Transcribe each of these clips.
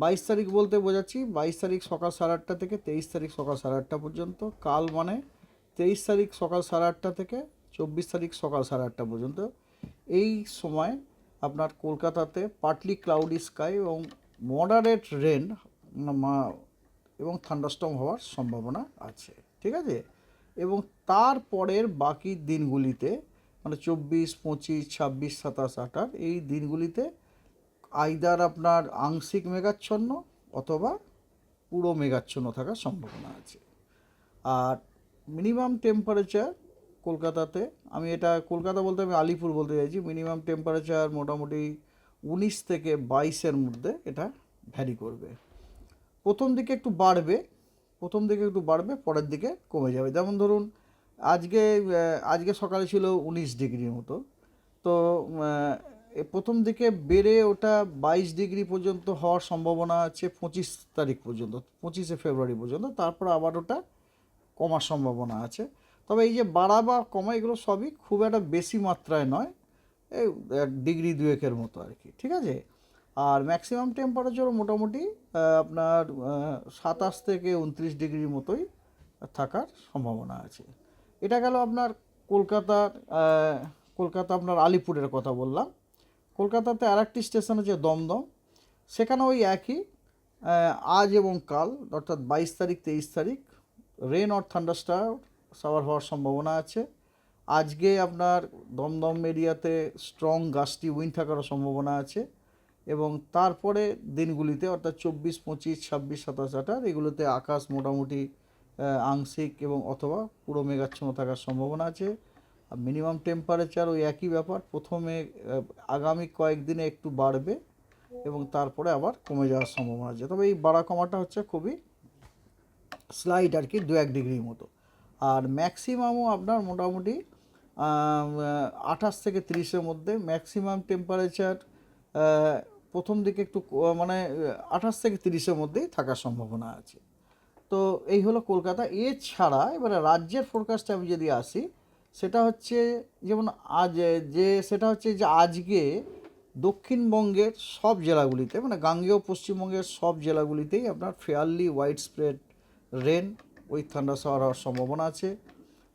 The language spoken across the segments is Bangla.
বাইশ তারিখ বলতে বোঝাচ্ছি, বাইশ তারিখ সকাল সাড়ে আটটা থেকে তেইশ তারিখ সকাল সাড়ে আটটা পর্যন্ত। কাল মানে তেইশ তারিখ সকাল সাড়ে আটটা থেকে চব্বিশ তারিখ সকাল সাড়ে আটটা পর্যন্ত। এই সময় আপনার কলকাতাতে পার্টলি ক্লাউডি স্কাই এবং মডারেট রেন এবং থান্ডারস্টর্ম হওয়ার সম্ভাবনা আছে, ঠিক আছে? এবং তারপরের বাকি দিনগুলিতে মানে চব্বিশ, পঁচিশ, ছাব্বিশ, সাতাশ, আঠাশ, এই দিনগুলিতে আইদার আপনার আংশিক মেঘাচ্ছন্ন অথবা পুরো মেঘাচ্ছন্ন থাকার সম্ভাবনা আছে। আর মিনিমাম টেম্পারেচার কলকাতাতে, আমি এটা কলকাতা বলতে আমি আলিপুর বলতে চাইছি মিনিমাম টেম্পারেচার মোটামুটি উনিশ থেকে বাইশের মধ্যে এটা ভ্যারি করবে। প্রথম দিকে একটু বাড়বে, প্রথম দিকে একটু বাড়বে, পরের দিকে কমে যাবে। যেমন ধরুন, আজকে আজকে সকালে ছিল উনিশ ডিগ্রির মতো। তো প্রথম দিকে বেড়ে ওটা বাইশ ডিগ্রি পর্যন্ত হওয়ার সম্ভাবনা আছে পঁচিশ তারিখ পর্যন্ত, পঁচিশে ফেব্রুয়ারি পর্যন্ত, তারপর আবার ওটা কমার সম্ভাবনা আছে। তবে এই যে বাড়া বা কমা, এগুলো সবই খুব একটা বেশি মাত্রায় নয়, এই এক ডিগ্রি দুয়েকের মতো আর কি, ঠিক আছে? আর ম্যাক্সিমাম টেম্পারেচারও মোটামুটি আপনার সাতাশ থেকে উনত্রিশ ডিগ্রির মতোই থাকার সম্ভাবনা আছে। এটা গেল আপনার কলকাতার কলকাতা আপনার আলিপুরের কথা বললাম। কলকাতাতে আরেকটি স্টেশন আছে দমদম। সেখানে ওই একই আজ এবং কাল, অর্থাৎ বাইশ তারিখ, তেইশ তারিখ রেন অর থান্ডারস্টার সাওয়ার হওয়ার সম্ভাবনা আছে। আজকে আপনার দমদম এরিয়াতে স্ট্রং গাছটি উইন্ড থাকারও সম্ভাবনা আছে এবং তারপরে দিনগুলিতে, অর্থাৎ চব্বিশ, পঁচিশ, ছাব্বিশ, সাতাশ, আঠাশ, এগুলোতে আকাশ মোটামুটি আংশিক এবং অথবা পুরো মেঘাচ্ছন্ন থাকার সম্ভাবনা আছে। আর মিনিমাম টেম্পারেচার ওই একই ব্যাপার। প্রথমে আগামী কয়েকদিনে একটু বাড়বে এবং তারপরে আবার কমে যাওয়ার সম্ভাবনা আছে। তবে এই বাড়া কমাটা হচ্ছে খুবই স্লাইড আর কি, দু এক ডিগ্রির মতো। আর ম্যাক্সিমামও আপনার মোটামুটি আঠাশ থেকে তিরিশের মধ্যে। ম্যাক্সিমাম টেম্পারেচার প্রথম দিকে একটু মানে আঠাশ থেকে তিরিশের মধ্যেই থাকার সম্ভাবনা আছে। তো এই হলো কলকাতা। এছাড়া এবারে রাজ্যের ফোরকাস্টে আমি যদি আসি সেটা হচ্ছে যেমন আজ, যে সেটা হচ্ছে যে আজকে দক্ষিণবঙ্গের সব জেলাগুলিতে মানে গাঙ্গেয় পশ্চিমবঙ্গের সব জেলাগুলিতেই আপনার ফেয়ারলি ওয়াইড স্প্রেড রেন ওই থান্ডার শাওয়ার হওয়ার সম্ভাবনা আছে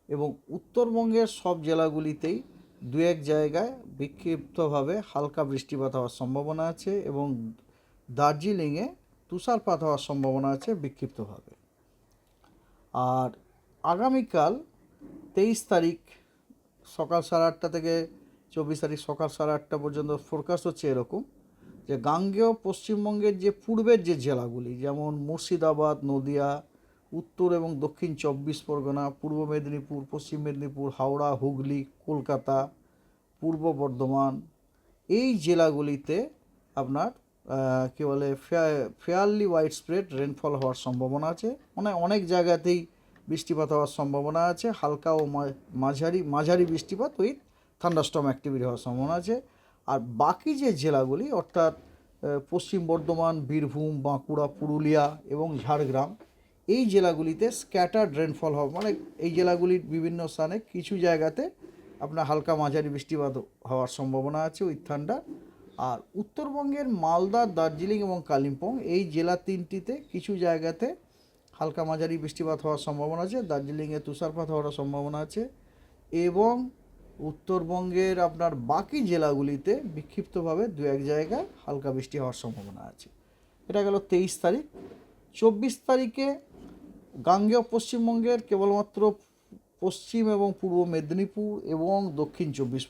এবং উত্তরবঙ্গের সব জেলাগুলিতেই দু এক জায়গায় বিক্ষিপ্তভাবে হালকা বৃষ্টিপাত হওয়ার সম্ভাবনা আছে এবং দার্জিলিংয়ে তুষারপাত হওয়ার সম্ভাবনা আছে বিক্ষিপ্তভাবে। আর আগামীকাল তেইশ তারিখ সকাল সাড়ে আটটা থেকে চব্বিশ তারিখ সকাল সাড়ে আটটা পর্যন্ত ফোরকাস্ট হচ্ছে এরকম যে গাঙ্গেয় পশ্চিমবঙ্গের যে পূর্বের যে জেলাগুলি, যেমন মুর্শিদাবাদ, নদিয়া, উত্তর এবং দক্ষিণ চব্বিশ পরগনা, পূর্ব মেদিনীপুর, পশ্চিম মেদিনীপুর, হাওড়া, হুগলি, কলকাতা, পূর্ব বর্ধমান, এই জেলাগুলিতে আপনার কী বলে ফেয়ারলি ওয়াইড স্প্রেড রেনফল হওয়ার সম্ভাবনা আছে। মানে অনেক জায়গাতেই বৃষ্টিপাত হওয়ার সম্ভাবনা আছে, হালকা ও মাঝারি মাঝারি বৃষ্টিপাত উইথ থান্ডারস্টর্ম অ্যাক্টিভিটি হওয়ার সম্ভাবনা আছে। আর বাকি যে জেলাগুলি, অর্থাৎ পশ্চিম বর্ধমান, বীরভূম, বাঁকুড়া, পুরুলিয়া এবং ঝাড়গ্রাম, এই জেলাগুলিতে স্ক্যাটার্ড রেনফল হবে। মানে এই জেলাগুলির বিভিন্ন স্থানে কিছু জায়গাতে আপনার হালকা মাঝারি বৃষ্টিপাত হওয়ার সম্ভাবনা আছে উইথ ঠান্ডা। আর উত্তরবঙ্গের মালদা, দার্জিলিং এবং কালিম্পং, এই জেলা তিনটিতে কিছু জায়গাতে হালকা মাঝারি বৃষ্টিপাত হওয়ার সম্ভাবনা আছে, দার্জিলিংয়ে তুষারপাত হওয়ার সম্ভাবনা আছে এবং উত্তরবঙ্গের আপনার বাকি জেলাগুলিতে বিক্ষিপ্তভাবে দু এক জায়গায় হালকা বৃষ্টি হওয়ার সম্ভাবনা আছে। এটা গেল তেইশ তারিখ। চব্বিশ তারিখে গাঙ্গেয় পশ্চিমবঙ্গের কেবলমাত্র পশ্চিম এবং পূর্ব মেদিনীপুর এবং দক্ষিণ চব্বিশ